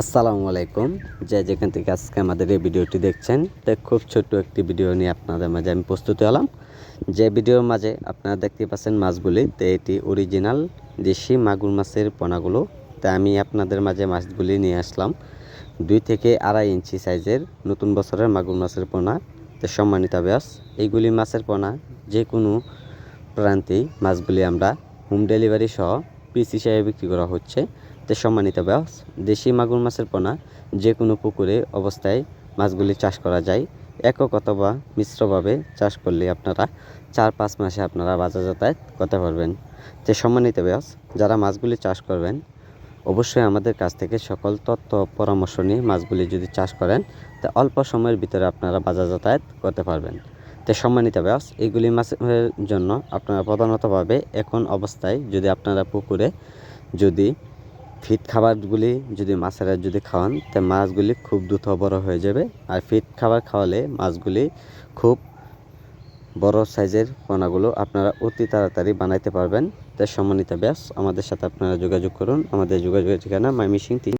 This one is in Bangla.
আসসালামু আলাইকুম। যে যেখান থেকে আজকে আমাদের এই ভিডিওটি দেখছেন, তো খুব ছোট্ট একটি ভিডিও নিয়ে আপনাদের মাঝে আমি প্রস্তুত হলাম। যে ভিডিওর মাঝে আপনারা দেখতে পাচ্ছেন মাছগুলি, তো এটি অরিজিনাল দেশি মাগুর মাছের পোনাগুলো। তা আমি আপনাদের মাঝে মাছগুলি নিয়ে আসলাম। দুই থেকে আড়াই ইঞ্চি সাইজের নতুন বছরের মাগুর মাছের পোনা। তো সম্মানিত ব্যাস এইগুলি মাছের পোনা, যে কোনো প্রান্তেই মাছগুলি আমরা হোম ডেলিভারি সহ পিস হিসাবে বিক্রি করা হচ্ছে। তো সম্মানিত ব্যাস, দেশি মাগুর মাছের পোনা যে কোনো পুকুরে অবস্থায় মাছগুলি চাষ করা যায়। একক অথবা মিশ্রভাবে চাষ করলে আপনারা চার পাঁচ মাসে আপনারা বাজার যাতায়াত করতে পারবেন। তো সম্মানিত ব্যাস, যারা মাছগুলি চাষ করবেন, অবশ্যই আমাদের কাছ থেকে সকল তথ্য পরামর্শ নিয়ে মাছগুলি যদি চাষ করেন, তা অল্প সময়ের ভিতরে আপনারা বাজার যাতায়াত করতে পারবেন। তো সম্মানিত ব্যাস এইগুলি মাছের জন্য আপনারা প্রধানতভাবে এখন অবস্থায় যদি আপনারা পুকুরে যদি ফিট খাবারগুলি যদি মাছেরা যদি খাওয়ান, তা মাছগুলি খুব দ্রুত বড় হয়ে যাবে। আর ফিট খাবার খাওয়ালে মাছগুলি খুব বড় সাইজের পোনাগুলো আপনারা অতি তাড়াতাড়ি বানাইতে পারবেন। তাই সম্মানিত ব্যাস, আমাদের সাথে আপনারা যোগাযোগ করুন। আমাদের যোগাযোগের ঠিকানা মাইমিসিং তিন